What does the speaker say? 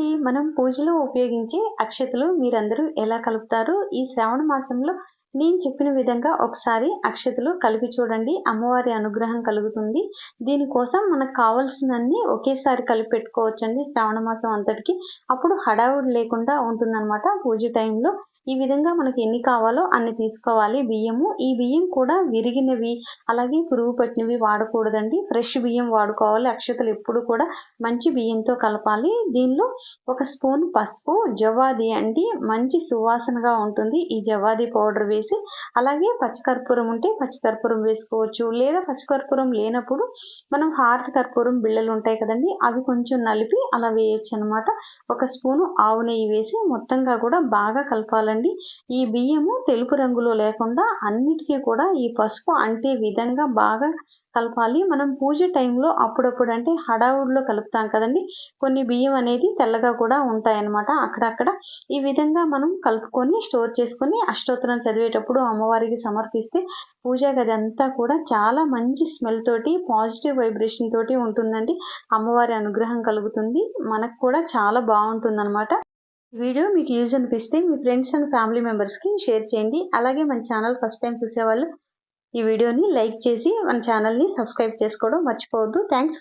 అండి మనం పూజలో ఉపయోగించే అక్షతలు మీరందరూ ఎలా కలుపుతారు? ఈ శ్రావణ మాసంలో నేను చెప్పిన విధంగా ఒకసారి అక్షతలు కలిపి చూడండి. అమ్మవారి అనుగ్రహం కలుగుతుంది. దీనికోసం మనకు కావాల్సినన్ని ఒకేసారి కలిపి పెట్టుకోవచ్చండి శ్రావణ మాసం అంతటికి. అప్పుడు హడావుడి లేకుండా ఉంటుందన్నమాట పూజ టైంలో. ఈ విధంగా మనకి ఎన్ని కావాలో అన్ని తీసుకోవాలి. బియ్యము ఈ బియ్యం కూడా విరిగినవి అలాగే పురుగు పట్టినవి వాడకూడదండి. ఫ్రెష్ బియ్యం వాడుకోవాలి. అక్షతలు ఎప్పుడు కూడా మంచి బియ్యంతో కలపాలి. దీనిలో ఒక స్పూన్ పసుపు జవాది అండి. మంచి సువాసనగా ఉంటుంది. ఈ జవాది పౌడర్ వేసి అలాగే పచ్చికర్పూరం ఉంటే పచ్చికర్పూరం వేసుకోవచ్చు. లేదా పచ్చికర్పూరం లేనప్పుడు మనం హార్ట్ కర్పూరం బిళ్ళలు ఉంటాయి కదండి అవి కొంచెం నలిపి అలా వేయచ్చు అనమాట ఒక స్పూను ఆవు నెయ్యి వేసి మొత్తంగా కూడా బాగా కలపాలండి. ఈ బియ్యము తెలుపు రంగులో లేకుండా అన్నిటికీ కూడా ఈ పసుపు అంటే విధంగా బాగా కలపాలి. మనం పూజ టైంలో అప్పుడప్పుడు అంటే హడావుడిలో కలుపుతాం కదండి కొన్ని బియ్యం అనేది తెల్లగా కూడా ఉంటాయన్నమాట. అక్కడక్కడ ఈ విధంగా మనం కలుపుకొని స్టోర్ చేసుకొని అష్టోత్తరం చదివేటప్పుడు అమ్మవారికి సమర్పిస్తే పూజా గది అంతా కూడా చాలా మంచి స్మెల్ తోటి పాజిటివ్ వైబ్రేషన్ తోటి ఉంటుందండి. అమ్మవారి అనుగ్రహం కలుగుతుంది. మనకు కూడా చాలా బాగుంటుంది అనమాట వీడియో మీకు యూజ్ అనిపిస్తే మీ ఫ్రెండ్స్ అండ్ ఫ్యామిలీ మెంబర్స్కి షేర్ చేయండి. అలాగే మన ఛానల్ ఫస్ట్ టైం చూసేవాళ్ళు ఈ వీడియోని లైక్ చేసి మన ఛానల్ని సబ్స్క్రైబ్ చేసుకోవడం మర్చిపోవద్దు. థ్యాంక్స్